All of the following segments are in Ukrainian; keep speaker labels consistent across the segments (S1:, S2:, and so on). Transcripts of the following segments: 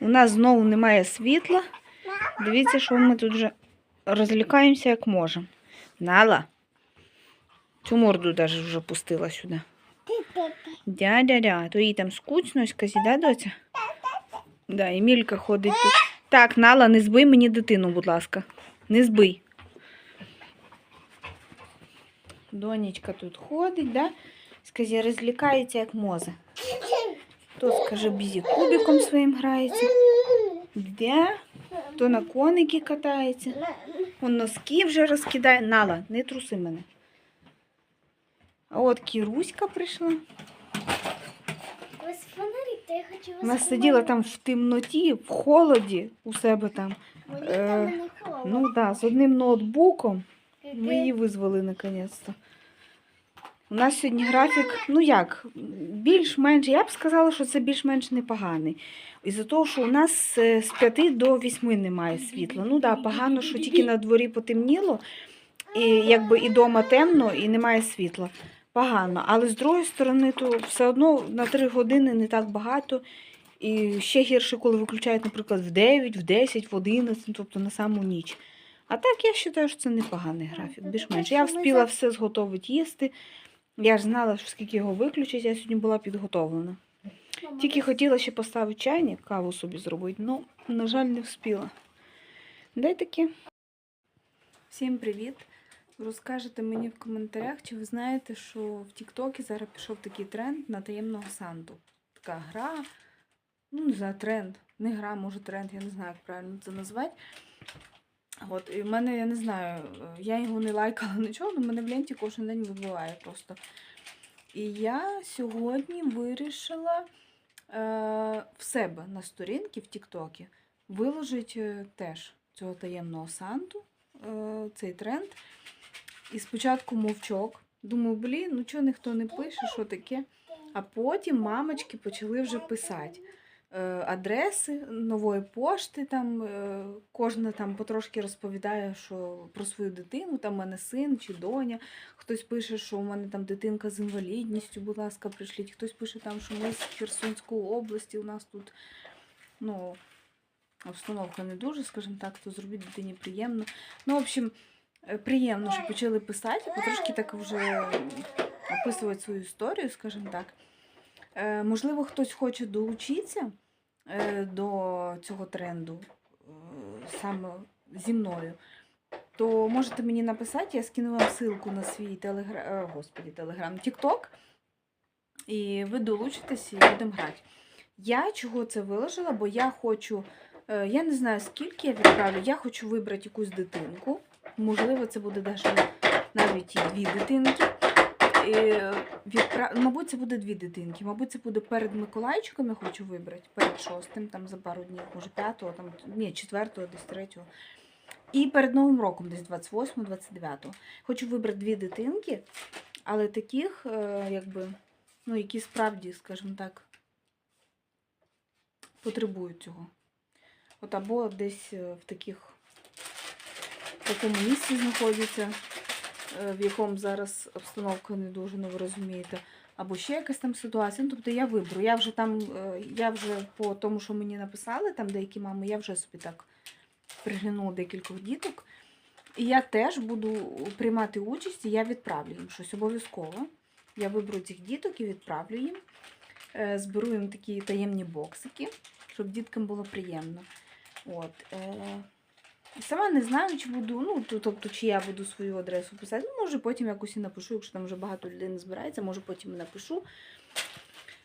S1: У нас знову немає світла. Дивіться, що ми тут вже розлікаємося як можемо. Нала. Цю морду навіть вже пустила сюди. Дя-дя-дя. То їй там скучно, сказі, да, доця? Да, Емілька ходить тут. Так, Нала, не збий мені дитину, будь ласка. Не збий. Донечка тут ходить, да? Сказі, розлікається як моза. То, скаже, бізі кубиком своїм грається. Де? То на коники катається. Он носки вже розкидає. Нала, не труси мене. А от Кіруська прийшла. Вона сиділа там в темноті, в холоді у себе там. Е. Ну так, да, з одним ноутбуком. Ми її визвали наконець-то. У нас сьогодні графік, ну як, більш-менш, я б сказала, що це більш-менш непоганий. Із-за того, що у нас е, з 5 до 8 немає світла. Ну так, да, погано, що тільки на дворі потемніло, і якби і дома темно, і немає світла. Погано. Але з другої сторони, то все одно на 3 години не так багато. І ще гірше, коли виключають, наприклад, в 9, в 10, в 11, тобто на саму ніч. А так я вважаю, що це непоганий графік, більш-менш. Я встигла все зготовити їсти. Я ж знала, що скільки його виключать, я сьогодні була підготовлена. Тільки хотіла ще поставити чайник, каву собі зробити, ну, на жаль, не встигла. Дай таке. Всім привіт! Розкажете мені в коментарях, чи ви знаєте, що в Тіктокі зараз пішов такий тренд на таємного Санту. Така гра, ну, не знаю, тренд. Не гра, може тренд, я не знаю, як правильно це назвати. От, і в мене, я не знаю, е, я його не лайкала нічого, але мене в ленті кожен день вибиває просто. І я сьогодні вирішила е, в себе на сторінки в Тіктокі виложити теж цього таємного Санту, е, цей тренд. І спочатку мовчок. Думаю, блін, ну чого ніхто не пише, що таке. А потім мамочки почали вже писати е, адреси нової пошти. Там е, кожна там потрошки розповідає, що про свою дитину, там в мене син чи доня. Хтось пише, що у мене там дитинка з інвалідністю, будь ласка, прийшліть. Хтось пише там, що ми з Херсонської області, у нас тут ну, обстановка не дуже, скажімо так, то зробіть дитині приємно. Ну, в общем, е, приємно, що почали писати, потрошки так вже описувати свою історію, скажімо так. Е, можливо, хтось хоче долучитися е, до цього тренду е, саме зі мною, то можете мені написати, я скину вам ссылку на свій телеграм, господі, телеграм, Тікток, і ви долучитесь і будемо грати. Я чого це виложила, бо я хочу, я не знаю скільки я відправлю, я хочу вибрати якусь дитинку. Можливо, це буде навіть і дві дитинки. Відпра... Мабуть, це буде дві дитинки. Мабуть, це буде перед Миколайчиком, я хочу вибрати, перед шостим, там за пару днів, може п'ятого, там, ні, четвертого, десь третього. І перед Новим роком, десь 28-29. Хочу вибрати дві дитинки, але таких, е, якби, ну, які справді, скажімо так, потребують цього. От або десь е, в таких в такому місці знаходяться, в якому зараз обстановка не дуже, ну ви розумієте, або ще якась там ситуація. Ну, тобто я виберу. Я вже там, е, я вже по тому, що мені написали, там деякі мами, я вже собі так приглянула декількох діток. І я теж буду приймати участь, і я відправлю їм щось обов'язково. Я виберу цих діток і відправлю їм. Е, Зберу їм такі таємні боксики, щоб діткам було приємно. От. Сама не знаю, чи буду, ну, тобто, чи я буду свою адресу писати. Ну, може, потім якось і напишу, якщо там вже багато людей не збирається, може потім напишу.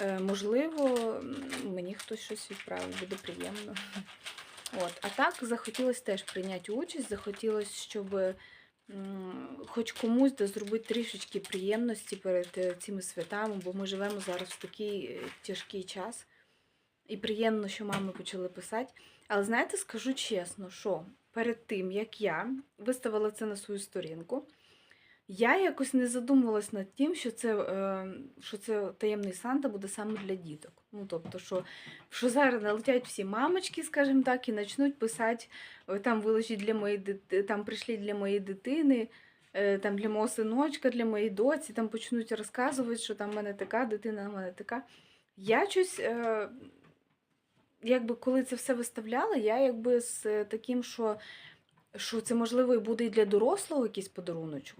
S1: Е, можливо, мені хтось щось відправить, буде приємно. От. А так захотілося теж прийняти участь, захотілося, щоб хоч комусь да зробити трішечки приємності перед е, цими святами, бо ми живемо зараз в такий е, тяжкий час. І приємно, що мами почали писати. Але знаєте, скажу чесно, що перед тим, як я виставила це на свою сторінку, я якось не задумувалась над тим, що це, е, що це таємний Санта буде саме для діток. Ну, тобто, що, що зараз налетять всі мамочки, скажімо так, і почнуть писати, там виложіть для моєї дити... там прийшли для моєї дитини, е, там для мого синочка, для моєї доці, там почнуть розказувати, що там в мене така дитина, в мене така. Я щось. Е, якби коли це все виставляла, я якби з е, таким, що, що це можливо і буде і для дорослого якийсь подаруночок.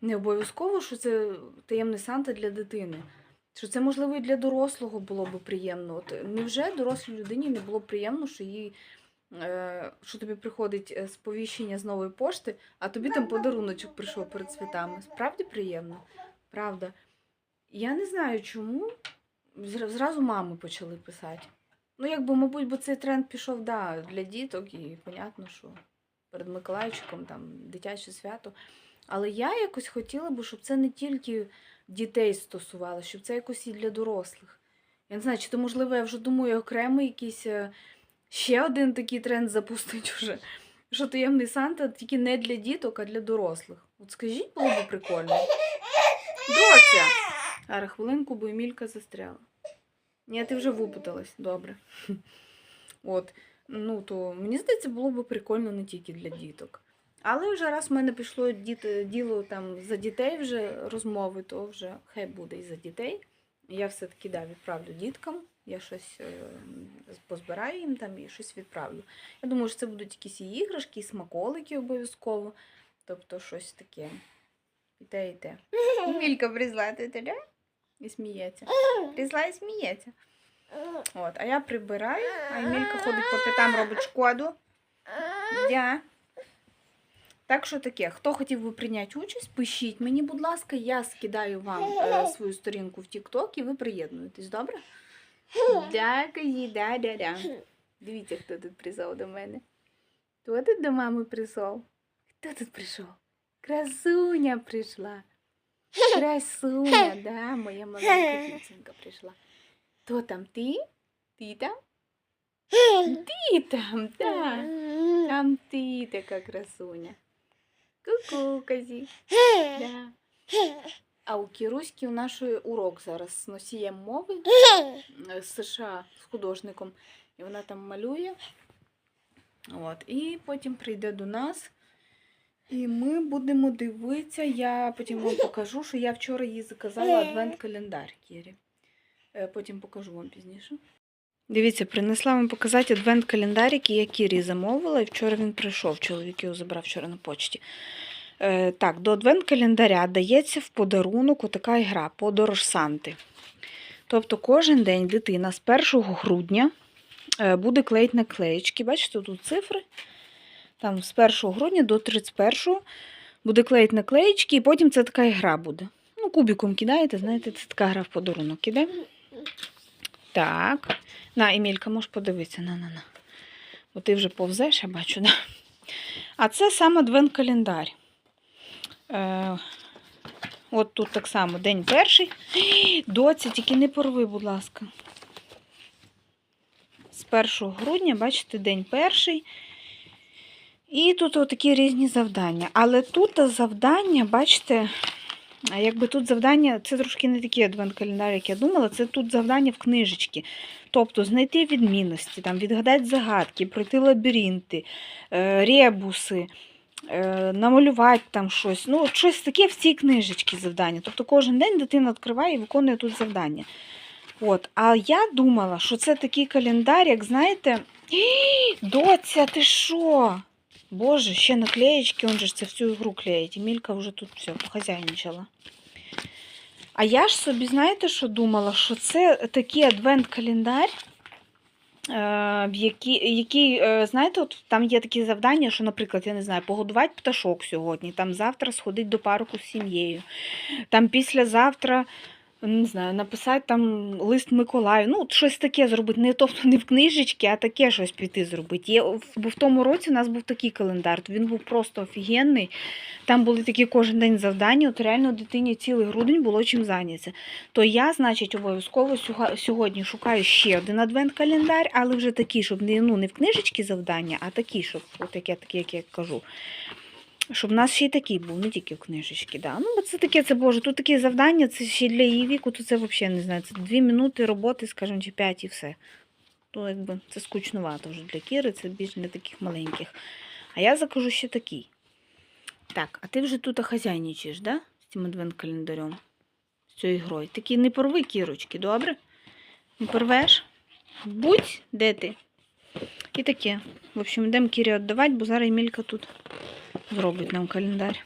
S1: Не обов'язково, що це таємний Санта для дитини. Що це можливо і для дорослого було б приємно. От невже дорослій людині не було б приємно, що їй. е, Що тобі приходить е, сповіщення з нової пошти, а тобі там подаруночок прийшов перед святами. Справді приємно? Правда. Я не знаю чому. Зразу мами почали писати. Ну, якби, мабуть, бо цей тренд пішов, да, для діток, і понятно, що перед Миколайчиком там дитяче свято. Але я якось хотіла би, щоб це не тільки дітей стосувалося, щоб це якось і для дорослих. Я не знаю, чи то, можливо, я вже думаю, окремий якийсь е, ще один такий тренд запустить уже. Що таємний Санта тільки не для діток, а для дорослих. От скажіть, було б прикольно. Доця! Зараз хвилинку, бо Емілька застряла. Ні, ти вже випуталась, добре. От, ну то мені здається, було б прикольно не тільки для діток. Але вже раз в мене пішло діти, діло там за дітей вже розмови, то вже хай буде і за дітей. Я все-таки да, відправлю діткам. Я щось е, позбираю їм там і щось відправлю. Я думаю, що це будуть якісь іграшки, і смаколики обов'язково. Тобто щось таке. І те, і те. Мілька призла, ти да? І сміється. Призла і сміється. От, а я прибираю, а Емілька ходить по п'ятам, робить шкоду. Я. Так що таке, хто хотів би прийняти участь, пишіть мені, будь ласка, я скидаю вам е, свою сторінку в TikTok і ви приєднуєтесь, добре? Дякую, да, да, да. Дивіться, хто тут прийшов до мене. Хто тут до мами прийшов? Хто тут прийшов? Красуня прийшла. Красуня, да, моя маленька дівчинка прийшла. Хто там ти? Ти там? Ти там, да. Там ти така красуня. Ку-ку, козі. Да. А у Кіруськи у нашої урок зараз з носієм мови е, з США з художником. І вона там малює. От. І потім прийде до нас. І ми будемо дивитися. Я потім вам покажу, що я вчора їй заказала адвент-календар Кірі. Е, Потім покажу вам пізніше. Дивіться, принесла вам показати адвент-календар, який я Кірі замовила, і вчора він прийшов. Чоловік його забрав вчора на почті. Е, так, до адвент-календаря дається в подарунок отака гра Подорож Санти. Тобто кожен день дитина з 1 грудня е, буде клеїти наклеєчки. Бачите, тут цифри. Там з 1 грудня до 31 буде клеїти наклеєчки, і потім це така гра буде. Ну, кубиком кидаєте, знаєте, це така гра в подарунок іде. Так. На, Емілька, можеш подивитися. На, на, на. Бо ти вже повзеш, я бачу, да? А це сам адвент-календар. Е, от тут так само день перший. Доця, тільки не порви, будь ласка. З 1 грудня, бачите, день перший. І тут отакі різні завдання. Але тут завдання, бачите, якби тут завдання, це трошки не такі адвент-календар, як я думала, це тут завдання в книжечці. Тобто знайти відмінності, там, відгадати загадки, пройти лабіринти, е, ребуси, е, намалювати там щось. Ну, щось таке в цій книжечці завдання. Тобто кожен день дитина відкриває і виконує тут завдання. От. А я думала, що це такий календар, як знаєте, доця, ти що? Боже, ще наклеєчки, он же це всю ігру клеїть. Мілька вже тут все похазяйничала. А я ж собі, знаєте, що думала? Що це такий адвент-календар, е, який, який, е, знаєте, от там є такі завдання, що, наприклад, я не знаю, погодувати пташок сьогодні, там завтра сходити до парку з сім'єю, там післязавтра. Не знаю, написати там лист Миколаю. Ну, щось таке зробити. Не тобто не в книжечки, а таке щось піти зробити. Є, бо в тому році у нас був такий календар. Він був просто офігенний. Там були такі кожен день завдання. От реально дитині цілий грудень було чим зайнятися. То я, значить, обов'язково сьогодні шукаю ще один адвент-календар, але вже такий, щоб не, ну, не в книжечки завдання, а такі, щоб от таке, таке, як я кажу. Щоб в нас ще й такий був, не тільки в книжечки. Да. Ну, це таке, це Боже, тут такі завдання, це ще для її віку, то це взагалі не знаю. Це дві минути роботи, скажімо, чи п'ять і все. То якби це скучнувато вже для Кіри, це більш для таких маленьких. А я закажу ще такий. Так, а ти вже тут хазяйничаєш, да? З цим адвент-календарем, з цією грою. Такі не порви кірочки, добре? Не порвеш? Будь, де ти? І таке. В общем, йдемо Кірі віддавати, бо зараз Емілька тут зробить нам календар.